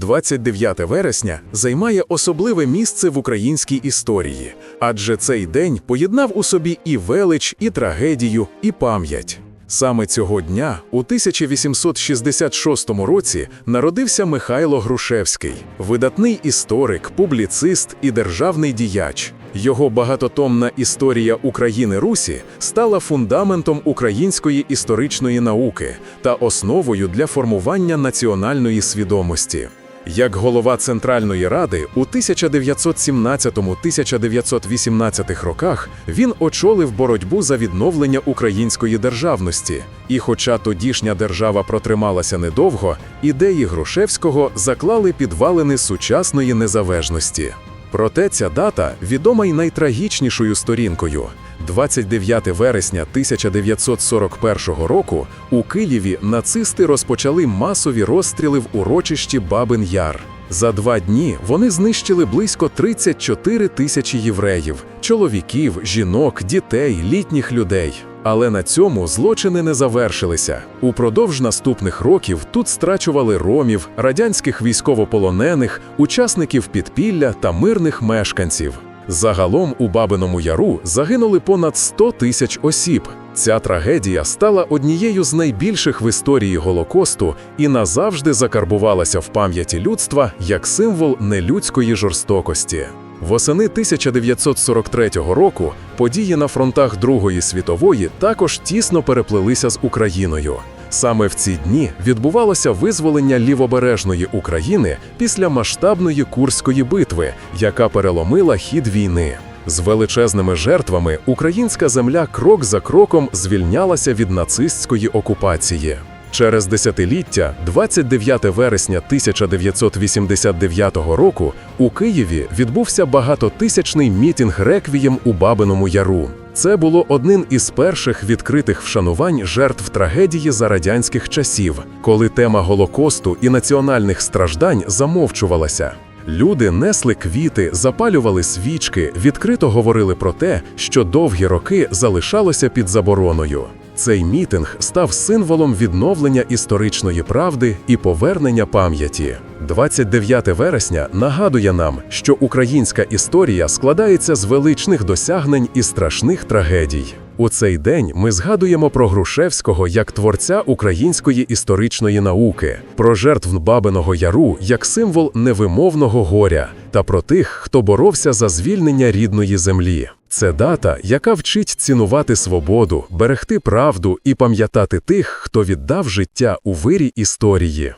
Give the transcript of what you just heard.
29 вересня займає особливе місце в українській історії, адже цей день поєднав у собі і велич, і трагедію, і пам'ять. Саме цього дня, у 1866 році, народився Михайло Грушевський, видатний історик, публіцист і державний діяч. Його багатотомна історія України Русі стала фундаментом української історичної науки та основою для формування національної свідомості. Як голова Центральної Ради у 1917-1918 роках він очолив боротьбу за відновлення української державності. І хоча тодішня держава протрималася недовго, ідеї Грушевського заклали підвалини сучасної незалежності. Проте ця дата відома й найтрагічнішою сторінкою. 29 вересня 1941 року у Києві нацисти розпочали масові розстріли в урочищі Бабин Яр. За два дні вони знищили близько 34 тисячі євреїв, чоловіків, жінок, дітей, літніх людей. Але на цьому злочини не завершилися. Упродовж наступних років тут страчували ромів, радянських військовополонених, учасників підпілля та мирних мешканців. Загалом у Бабиному Яру загинули понад 100 тисяч осіб. Ця трагедія стала однією з найбільших в історії Голокосту і назавжди закарбувалася в пам'яті людства як символ нелюдської жорстокості. Восени 1943 року події на фронтах Другої світової також тісно переплелися з Україною. Саме в ці дні відбувалося визволення лівобережної України після масштабної Курської битви, яка переломила хід війни. З величезними жертвами українська земля крок за кроком звільнялася від нацистської окупації. Через десятиліття, 29 вересня 1989 року, у Києві відбувся багатотисячний мітінг реквієм у Бабиному Яру. Це було одним із перших відкритих вшанувань жертв трагедії за радянських часів, коли тема Голокосту і національних страждань замовчувалася. Люди несли квіти, запалювали свічки, відкрито говорили про те, що довгі роки залишалося під забороною. Цей мітинг став символом відновлення історичної правди і повернення пам'яті. 29 вересня нагадує нам, що українська історія складається з величних досягнень і страшних трагедій. У цей день ми згадуємо про Грушевського як творця української історичної науки, про жертв Бабиного Яру як символ невимовного горя та про тих, хто боровся за звільнення рідної землі. Це дата, яка вчить цінувати свободу, берегти правду і пам'ятати тих, хто віддав життя у вирі історії.